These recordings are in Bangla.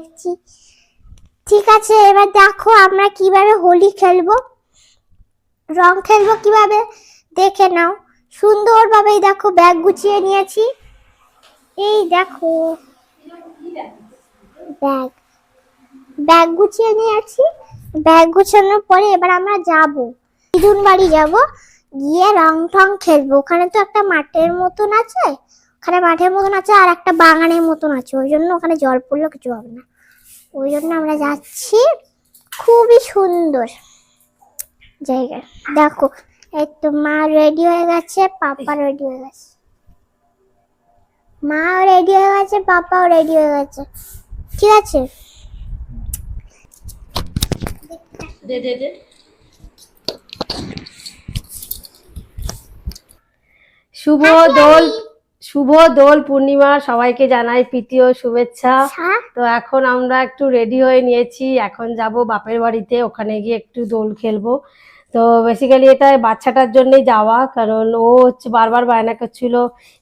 দেখছি। ঠিক আছে, এবার দেখো আমরা কীভাবে হোলি খেলব। রং খেলব কীভাবে, দেখে নাও। সুন্দরভাবে দেখো ব্যাগ গুছিয়ে নিয়েছি। এই দেখো। ব্যাগ। ব্যাগ গুছিয়ে নিয়েছি। ব্যাগ গুছানোর পরে এবার আমরা যাব। দিদুন বাড়ি যাব। গিয়ে রং টং খেলব। ওখানে তো একটা মাঠের মতন আছে। ওখানে মাঠের মতন আছে আর একটা বাগানের মতন আছে। ওই জন্য ওখানে জল পড়লেও কিছু হবে না। ওই জন্য আমরা যাচ্ছি। খুবই সুন্দর জায়গা। দেখো এই তো মা রেডি হয়ে গেছে পাপা রেডি হয়ে গেছে। মাও রেডি হয়ে গেছে পাপাও রেডি হয়ে গেছে। ঠিক আছে? দে দে দে। শুভ দোল। শুভ দোল পূর্ণিমা সবাইকে জানাই প্রীতি ও শুভেচ্ছা। হ্যাঁ তো এখন আমরা একটু রেডি হয়ে নিয়েছি। এখন যাব বাপের বাড়িতে ওখানে গিয়ে একটু দোল খেলব। তো বেসিক্যালি এটা বাচ্চাটার জন্যই যাওয়া কারণ ও হচ্ছে বারবার বায়না করছিল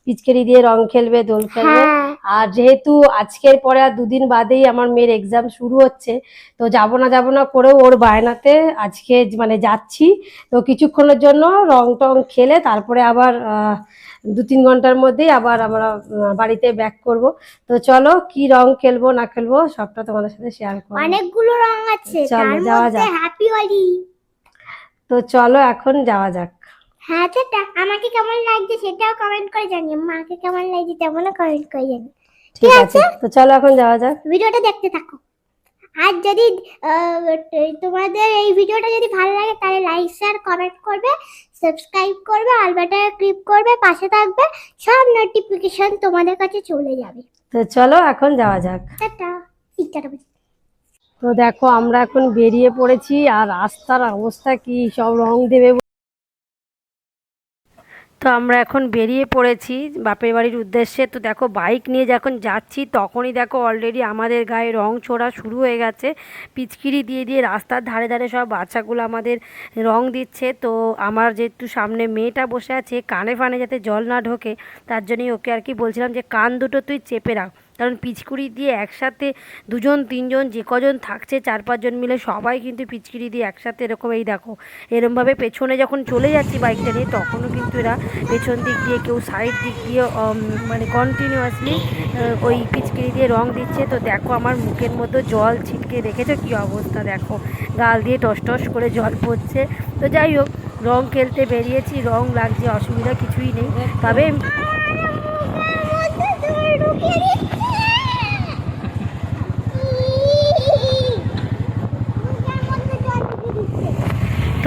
পিচকারি দিয়ে রং খেলবে দোল খেলবে। হ্যাঁ। আর যেহেতু আজকের পরে আর দুদিন বাদেই আমার মেয়ের এক্সাম শুরু হচ্ছে তো যাব না যাব না করেও ওর বায়নাতে আজকে মানে যাচ্ছি। তো কিছুক্ষণের জন্য রং টং খেলে তারপরে আবার আহ, দু তিন ঘণ্টার মধ্যেই আবার আমরা বাড়িতে ব্যাক করব। তো চলো কি রং খেলব না খেলব সবটা তোমাদের সাথে শেয়ার করব। অনেকগুলো রং আছে চলো, যাওয়া যাক। হ্যাপি হোলি তো চলো এখন যাওয়া যাক। হ্যাঁ সেটা আমাকে কেমন লাগছে সেটাও কমেন্ট করে জানিও। মাকে কেমন লাগছে তেমনও কমেন্ট করে জানিও। ঠিক আছে? তো চলো এখন যাওয়া যাক। ভিডিওটা দেখতে থাকো। আর যদি তোমাদের এই ভিডিওটা যদি ভালো লাগে তাহলে লাইক শেয়ার কমেন্ট করবে সাবস্ক্রাইব করবে আর বাটনে ক্লিক করবে পাশে থাকবে সব নোটিফিকেশন তোমাদের কাছে চলে যাবে। তো চলো এখন যাওয়া যাক। টাটা তো দেখো আমরা এখন বেরিয়ে পড়েছি আর রাস্তার অবস্থা কি সব রং দেবে তো আমরা এখন বেরিয়ে পড়েছি বাপের বাড়ির উদ্দেশ্যে। তো দেখো বাইক নিয়ে যখন যাচ্ছি, তখনই দেখো অলরেডি আমাদের গায়ে রং ছোড়া শুরু হয়ে গেছে। পিচকিরি দিয়ে দিয়ে রাস্তার ধারে ধারে সব বাচ্চাগুলো আমাদের রং দিচ্ছে। তো আমার যেহেতু সামনে মেয়েটা বসে আছে, কানে ফানে যাতে জল না ঢোকে, তার জন্যই ওকে আর কি বলছিলাম যে, কান দুটো তুই চেপে রাখ। কারণ পিচকুড়ি দিয়ে একসাথে দুজন, তিনজন, যে কজন থাকছে, চার পাঁচজন মিলে সবাই কিন্তু পিচকিরি দিয়ে একসাথে এরকম, এই দেখো, এরমভাবে পেছনে যখন চলে যাচ্ছি বাইকটা নিয়ে, তখনও কিন্তু এরা পেছন দিক দিয়ে কেউ সাইড দিক দিয়ে মানে কন্টিনিউয়াসলি ওই পিচকিরি দিয়ে রং দিচ্ছে। তো দেখো আমার মুখের মধ্যে জল ছিটকে দেখেছ কি অবস্থা দেখো। গাল দিয়ে টস টস করে জল পড়ছে। তো যাই হোক, রং খেলতে বেরিয়েছি, রং লাগছে, অসুবিধা কিছুই নেই। তবে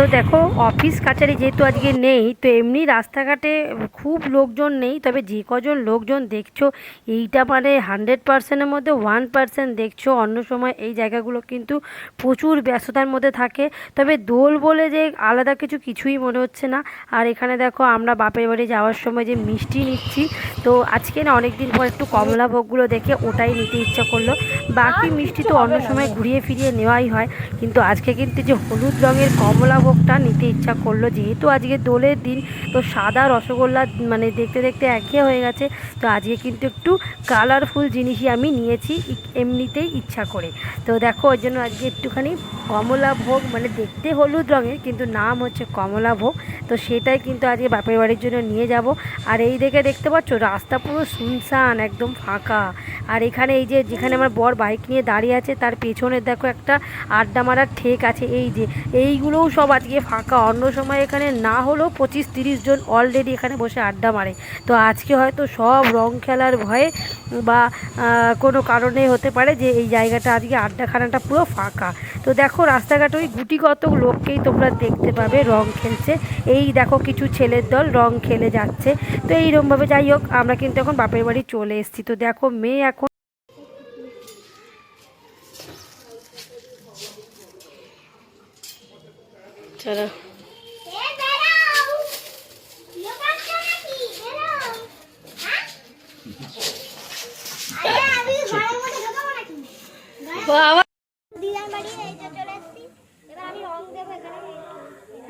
তো দেখো অফিস কাছারি যেহেতু আজকে নেই, তো এমনি রাস্তাঘাটে খুব লোকজন নেই, তবে যে কজন লোকজন দেখছ, এইটা মানে হান্ড্রেড পার্সেন্টের মধ্যে ওয়ান পার্সেন্ট দেখছ। অন্য সময় এই জায়গাগুলো কিন্তু প্রচুর ব্যস্ততার মধ্যে থাকে। তবে দোল বলে যে আলাদা কিছু কিছুই মনে হচ্ছে না। আর এখানে দেখো, আমরা বাপের বাড়ি যাওয়ার সময় যে মিষ্টি নিচ্ছি, তো আজকে না অনেক দিন পর একটু কমলা ভোগগুলো দেখে ওটাই নিতে ইচ্ছা করল। বাকি মিষ্টি তো অন্য সময় ঘুরিয়ে ফিরিয়ে নেওয়াই হয়, কিন্তু আজকে কিন্তু যে হলুদ রঙের কমলা ভোগটা নিতে ইচ্ছা করল। যেহেতু আজকে দোলের দিন, তো সাদা রসগোল্লা মানে দেখতে দেখতে একঘেয়ে হয়ে গেছে। তো আজকে কিন্তু একটু কালারফুল জিনিসই আমি নিয়েছি এমনিতেই ইচ্ছা করে। তো দেখো ওই জন্য আজকে একটুখানি কমলা ভোগ মানে দেখতে হলুদ রঙের, কিন্তু নাম হচ্ছে কমলা ভোগ। তো সেটাই কিন্তু আজকে বাপের বাড়ির জন্য নিয়ে যাব। আর এই দেখে দেখতে পাচ্ছ, রাস্তা পুরো শুনশান, একদম ফাঁকা। আর এখানে এই যে যেখানে আমার বর বাইক নিয়ে দাঁড়িয়ে আছে, তার পেছনে দেখো একটা আড্ডা মারার ঠেক আছে। এই যে, এইগুলোও সব আজকে ফাঁকা। অন্য সময় এখানে না হলেও পঁচিশ তিরিশ জন অলরেডি এখানে বসে আড্ডা মারে। তো আজকে হয়তো সব রং খেলার ভয়ে বা কোনো কারণে হতে পারে যে এই জায়গাটা আজকে আড্ডাখানাটা পুরো ফাঁকা। তো দেখো রাস্তাঘাটে ওই গুটিগত লোককেই তোমরা দেখতে পাবে, রং খেলছে। এই দেখো কিছু ছেলের দল রং খেলে যাচ্ছে। তো এইরকমভাবে যাই হোক, আমরা কিন্তু এখন বাপের বাড়ি চলে এসেছি। তো দেখো মেয়ে এখন চলো।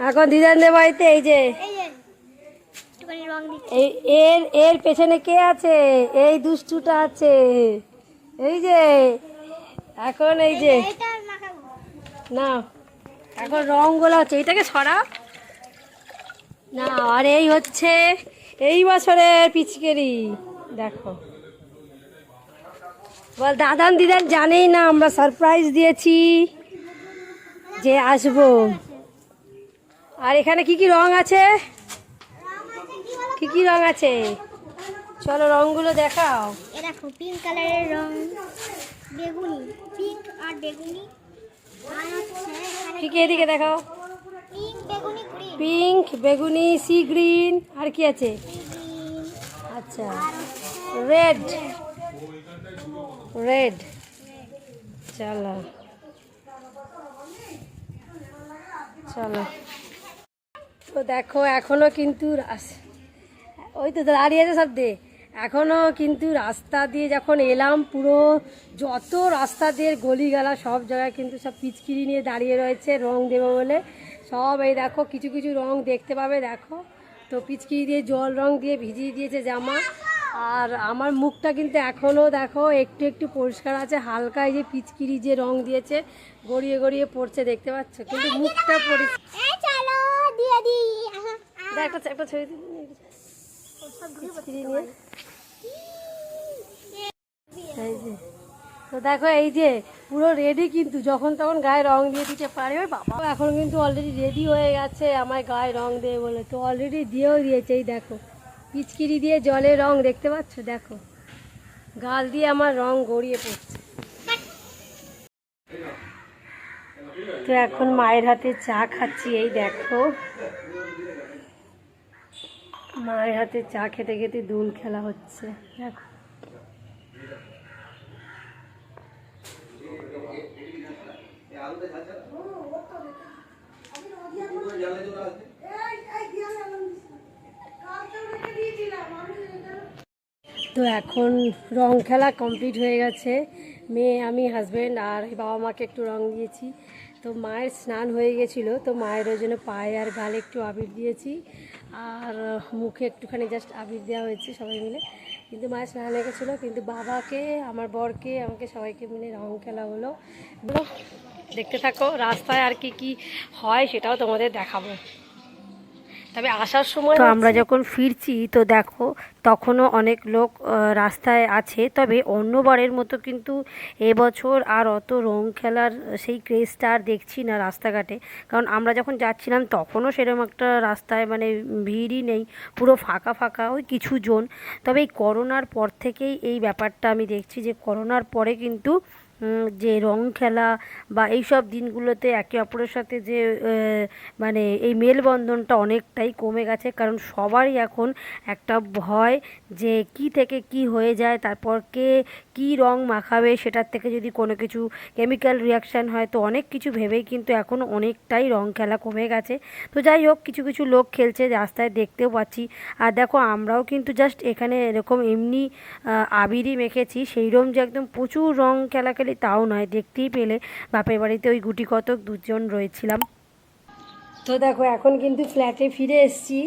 এখন। দিদানদের বাড়িতে এই যে। এই এর এর পেছনে কে আছে? এই দুষ্টুটা আছে। এই যে এখন এই যে। না এখন রং গোলা হচ্ছে। এইটাকে সরা না আর এই হচ্ছে এই বছরের পিচকেরি। দেখো। বল দাদান দিদান জানেই না আমরা সারপ্রাইজ দিয়েছি যে আসব। আর এখানে কি কি রং আছে? কি কি রং আছে? চলো রংগুলো দেখাও। দেখো পিঙ্ক কালারের রং বেগুনি পিঙ্ক আর বেগুনি। ঠিক এদিকে দেখাও? পিঙ্ক বেগুনি সি গ্রিন আর কি আছে? আচ্ছা। রেড রেড চলো চলো তো দেখো, এখনও কিন্তু ওই তো দাঁড়িয়ে আছে সব দে। এখনও কিন্তু রাস্তা দিয়ে যখন এলাম, পুরো যত রাস্তা দিয়ে গলিগালা, সব জায়গায় কিন্তু সব পিচকিরি নিয়ে দাঁড়িয়ে রয়েছে, রং দেবো বলে। সব এই দেখো, কিছু কিছু রং দেখতে পাবে, দেখো। তো পিচকিরি দিয়ে, জল রং দিয়ে ভিজিয়ে দিয়েছে জামা। আর আমার মুখটা কিন্তু এখনও দেখো একটু একটু পরিষ্কার আছে হালকা এই যে পিচকিরি যে রং দিয়েছে গড়িয়ে গড়িয়ে পড়ছে দেখতে পাচ্ছ? কিন্তু মুখটা পরিষ্কার। একটা একটা ছবি এই যে। তো দেখো এই যে পুরো রেডি কিন্তু যখন তখন গায়ে রং দিয়ে দিতে পারে। ওই বাবা এখন কিন্তু অলরেডি রেডি হয়ে গেছে আমার গায়ে রং দেবে বলে। তো অলরেডি দিয়েও দিয়েছে এই দেখো। পিচকিরি দিয়ে জলে রং দেখতে পাচ্ছ? দেখো। গাল দিয়ে আমার রং গড়িয়ে পড়ছে। তো এখন মায়ের হাতে চা খাচ্ছি, এই দেখো। মায়ের হাতে চা খেতে খেতে দুল খেলা হচ্ছে, দেখো। তো এখন রং খেলা কমপ্লিট হয়ে গেছে। মেয়ে, আমি হাজব্যান্ড আর বাবা মাকে একটু রং দিয়েছি। তো মায়ের স্নান হয়ে গেছিল, তো মায়ের ওই জন্য পায়ে আর গালে একটু আবির দিয়েছি। আর মুখে একটুখানি জাস্ট আবির দেওয়া হয়েছে সবাই মিলে। কিন্তু মায়ের স্নান হয়ে গেছিল, কিন্তু বাবাকে, আমার বরকে, আমাকে সবাইকে মিলে রং খেলা হলো। দেখতে থাকো, রাস্তায় আর কি কি হয় সেটাও তোমাদের দেখাবো। তবে আসার সময় তো আমরা যখন ফিরছি তো দেখো তখনও অনেক লোক রাস্তায় আছে। তবে অন্যবারের মতো কিন্তু এবছর আর অত রং খেলার সেই ক্রেজটা আর দেখছি না রাস্তাঘাটে। কারণ আমরা যখন যাচ্ছিলাম তখনও সেরকম একটা রাস্তায় মানে ভিড়ই নেই পুরো ফাঁকা ফাঁকা ওই কিছু জন। তবে এই করোনার পর থেকেই এই ব্যাপারটা আমি দেখছি যে করোনার পরে কিন্তু যে রং খেলা বা এই সব দিনগুলোতে একে অপরের সাথে যে মানে এই মেলবন্ধনটা অনেকটাই কমে গেছে। কারণ সবারই এখন একটা ভয় যে কি থেকে কি হয়ে যায়, তারপর কে কি রং মাখাবে সেটার থেকে যদি কোনো কিছু কেমিক্যাল রিয়াকশান হয়, তো অনেক কিছু ভেবেই কিন্তু এখন অনেকটাই রং খেলা কমে গেছে। তো যাই হোক, কিছু কিছু লোক খেলছে, রাস্তায় দেখতেও পাচ্ছি। আর দেখো, আমরাও কিন্তু জাস্ট এখানে এরকম এমনি আবিরই মেখেছি। সেইরকম যে একদম প্রচুর রং খেলা খেলি তাও নয়, দেখতেই পেলে। বাপের বাড়িতে ওই গুটি কতক দুজন রয়েছিলাম। তো দেখো, এখন কিন্তু ফ্ল্যাটে ফিরে এসেছি।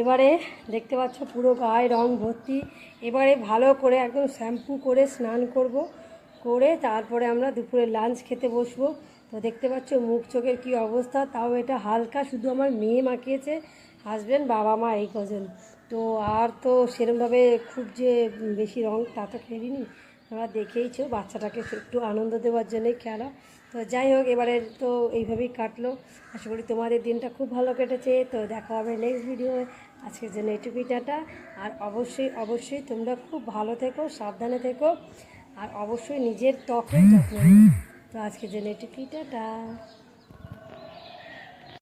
এবারে দেখতে পাচ্ছ পুরো গায়ে রং ভর্তি। এবারে ভালো করে একদম শ্যাম্পু করে স্নান করব। করে তারপরে আমরা দুপুরে লাঞ্চ খেতে বসবো। তো দেখতে পাচ্ছ মুখ চোখের কী অবস্থা, তাও এটা হালকা, শুধু আমার মেয়ে মাখিয়েছে হাজব্যান্ড বাবা, মা এই কজন। তো আর তো সেরমভাবে খুব যে বেশি রং তা তো খেলিনি তোমরা দেখেইছো, বাচ্চাটাকে একটু আনন্দ দেওয়ার জন্যই খেলা। তো যাই হোক, এবারে তো এইভাবেই কাটলো। আশা করি তোমাদের দিনটা খুব ভালো কেটেছে। তো দেখা হবে নেক্সট ভিডিও আজকের জন্য এটুকুই, টাটা। আর অবশ্যই অবশ্যই তোমরা খুব ভালো থেকো, সাবধানে থেকো। আর অবশ্যই নিজের ত্বকের যত্ন তো আজকের জন্য এটুকুই, টাটা।